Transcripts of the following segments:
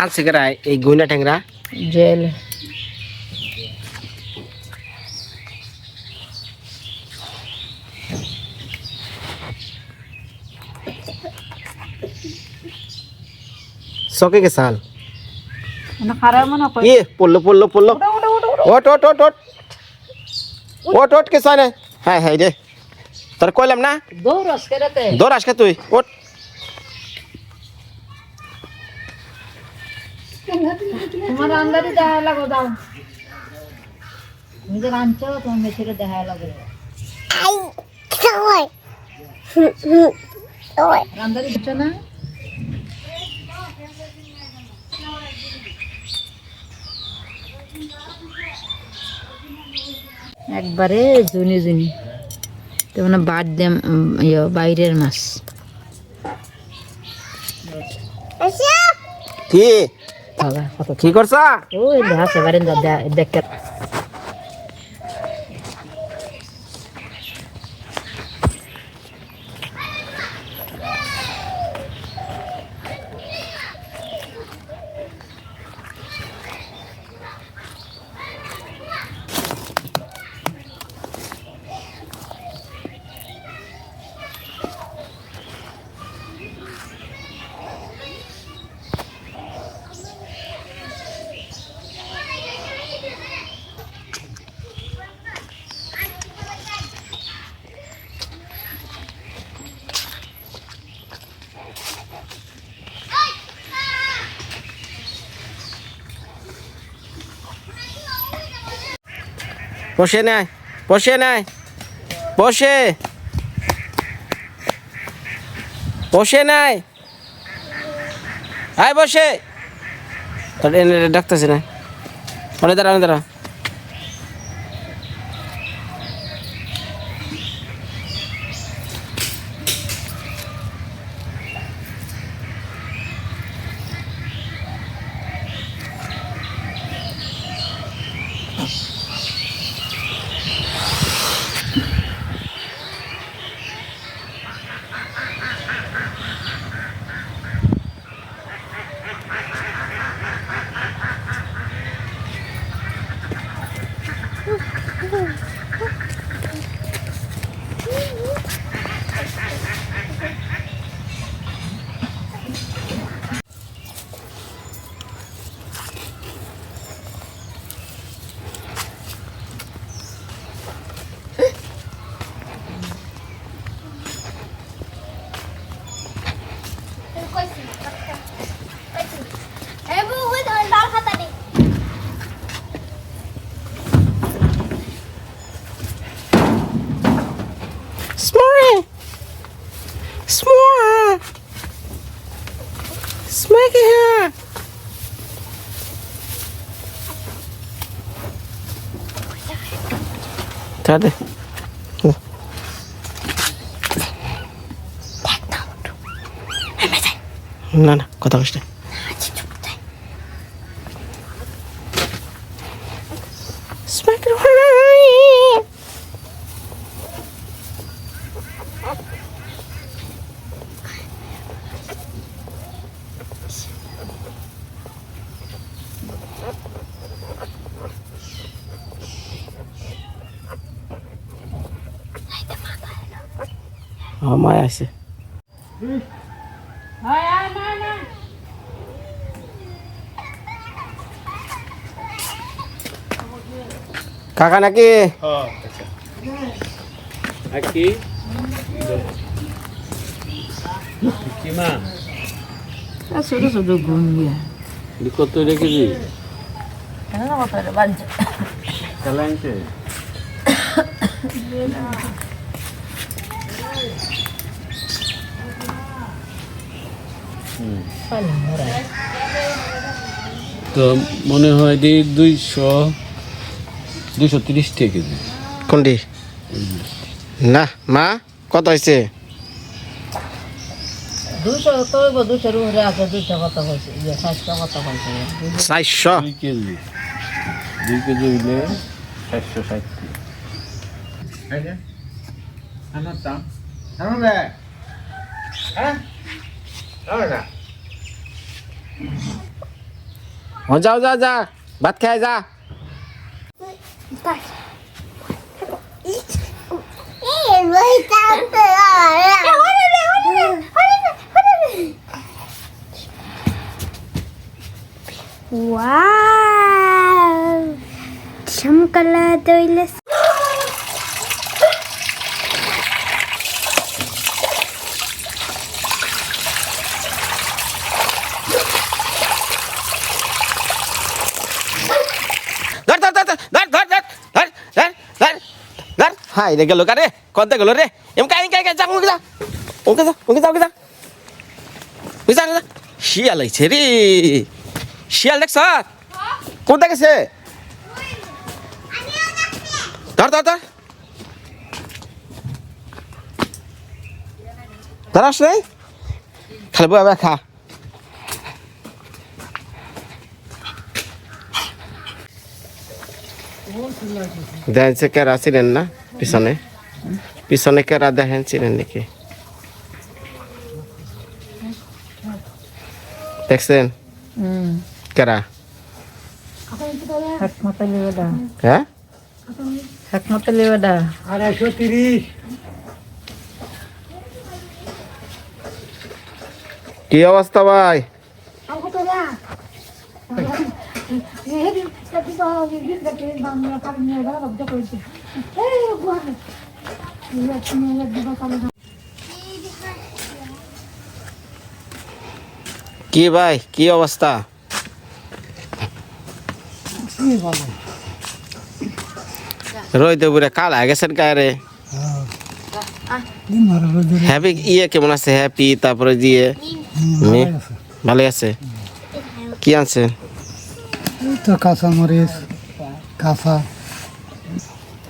আনছে কেরা এই গুইনা ট্যাংরা জেল সকে গেছাল মানে খারাপ মনে করি ইয়ে পড়ল পড়ল পড়ল ওট ওট ওট ওট ওট ওট কে সাইনে হ্যাঁ হ্যাঁ রে তোর কইলাম না দৌড় আজকে রাতে দৌড় আজকে তুই ওট তোমার আন্দারি দেখা লাগো, দাও। তুমি যে তোমার মেয়েছিলো দেখা লাগবে। রান্দারি দিচ্ছ না? একবারে জুনি জুনি। তো মানে বাদ দেম বাইরের মাছ কি? কি করছা? ওই দেখা সেবারে বসে নাই বসে নাই বসে। বসে নাই আয় বসে। ডাকতেছে না। অনেক দাঁড়া অনেক দাঁড়া। S'more! Smoky hair! Tady. Nana, kota işte. মায় আছে কাকা নাকি Aqui. Que mano? ছোট ছোট গুণ দিয়া De cotura que diz? কেন না কথা তো মনে হয় দি দুইশো দুইশো তিরিশ থেকে কেজি কোনটি? না মা কত হয়েছে? দুই আমার দাম। হ্যাঁ? đó là Ngọn dao ra ra, bắt khe ra. Wow, xong cả là chocolate doyles. হাই রে গেল কারে কত গেল রে এম কাই কাই কাই যা ওকে যা ওকে যা ওকে যা ওকে যা ওকে যা যা শিয়াল আইছে রে শিয়াল দেখছ কোথায় গেছে ধর ধর ধর ধর আস রে খালি খা দেখছে কেরা ছিলেন না পিছনে। পিছনে কেরা দেখেন ছিলেন নাকি? দেখছেন? কেরা? হ্যাঁ? একমত লেবেদা কি অবস্থা ভাই? কি ভাই, কি অবস্থা? রইতে পুরে কাল হয়ে গেছেন গায়ে হ্যাপি ইয়ে কেমন আছে? হ্যাপি তারপরে দিয়ে মেয়ে ভালো আছে? কি আছে তো কাঁচা মরিচ কাঁচা।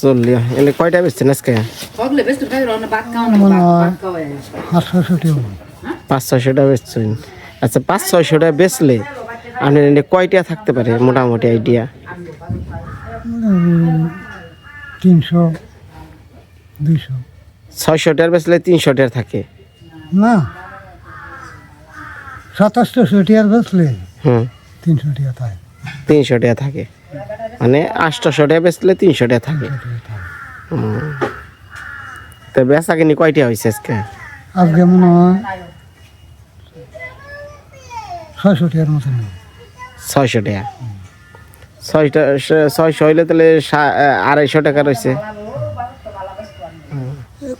চললি এনে কয়টা বেচছেন আজকে? হয়? পাঁচ ছয়শোটা বেচছেন। আচ্ছা পাঁচ ছয়শোটা বেচলে আপনার এনে কয়টা থাকতে পারে? মোটামুটি আইডিয়া। তিনশো দুইশো। ছয়শোটার বেচলে তিনশোটার থাকে। না সাতাশটা আর বেচলে হুম। তিনশো টিয়া তাই তিনশো টাকা থাকে। মানে আটশোশো টাকা বেচলে তিনশো টাকা থাকে। তো বেচা কিনি কয়টা হয়েছে আজকে? আজকে মনে হয় ছয়শো টিয়ার মতো ছয়শো টাকা। ছয়টা ছয়শো হইলে তাহলে আড়াইশো টাকা রয়েছে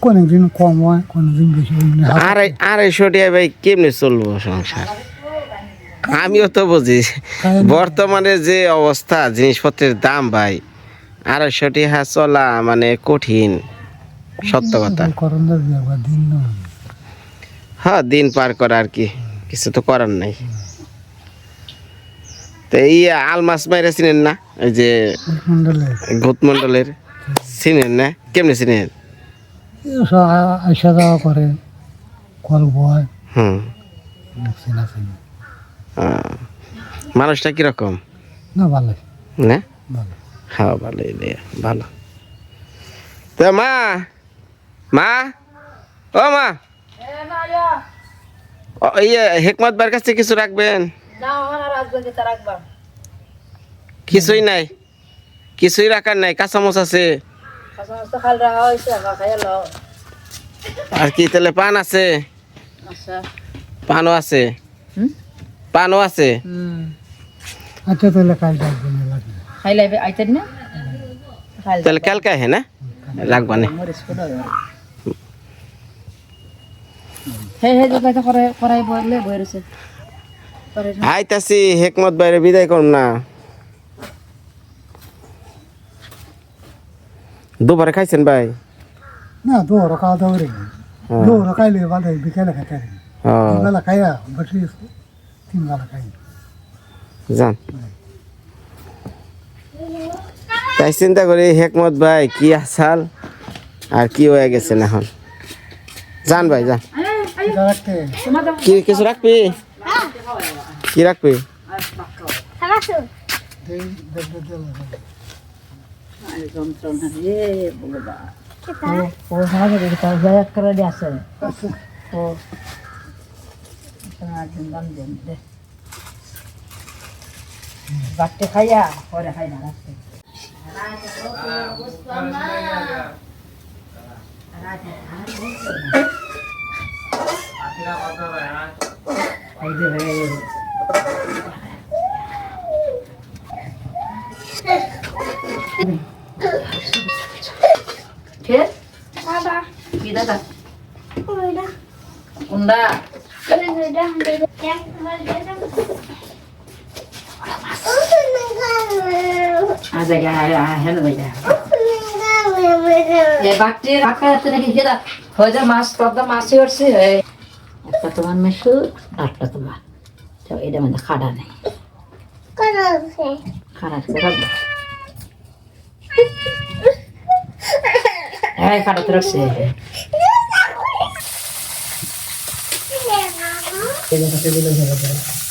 কোনদিন কম হয় কোনদিন বেশি আড়াই আড়াইশো টাকা ভাই কেমনে চলবো সংসার? আমিও তো বুঝি। বর্তমানে যে অবস্থা জিনিসপত্রের দাম ভাই আড়াইশো টাকা চলা মানে কঠিন সত্য কথা। হ্যাঁ দিন পার করা আর কি কিছু তো করার নাই। তো এই আলমাস মাইরা চিনেন না? ওই যে মন্ডলে মন্ডলের চিনেন না? কেমনে চিনেন? আসা যাওয়া করে কল বয়। হুম। চিনা চিনি। আহ, মানুষটা কীরকম? না ভালো না? ভালো। হ্যাঁ ভালো ভালো। তো মা মা ও মা। ইয়ে হেকমত বার কাছে কিছু রাখবেন? কিছুই নাই? কিছুই রাখার নাই? কাঁচামচ আছে? আর কি তাহলে পান আছে? আচ্ছা পানও আছে? হুম? পানও আছে। আচ্ছা তাহলে কাল না লাগবে। খাই লাইবে আইতেন না? লাগবা না। হে হে যে কথা করে করাই বললে বইরেছে আইতাছি হেকমত বাইরে বিদায় করুন না। দুবারে খাইছেন ভাই? না দৌড় খাওয়া দাওয়া রে দৌড় খাইলে ভালো বিকেলে খাইতে হ্যাঁ বেলা খাইয়া বসে তিন বেলা খাই। যান তাই চিন্তা করি হেকমত ভাই কি আসাল আর কি হয়ে গেছে এখন যান ভাই যান কি কিছু রাখবি? কি রাখবি? কেতা ও। সাহায্য করে তার জায়গা করে দিয়ে আসে ও একদিন দাম দেন দে। বাট্টে খাইয়া পরে খাই না রাখতে খাই দে ভাই ফের বাবা। কি দাদা? কোনটা? মাছ, পদ্মা, মাছই উঠছে একটা তোমার মেশু আটটা তোমার। তো এটা মানে খাড়া নেই। খাড়া খাড়াতে রাখছে। এই জায়গাতে দিলে ধরে ধরে। হ্যাঁ।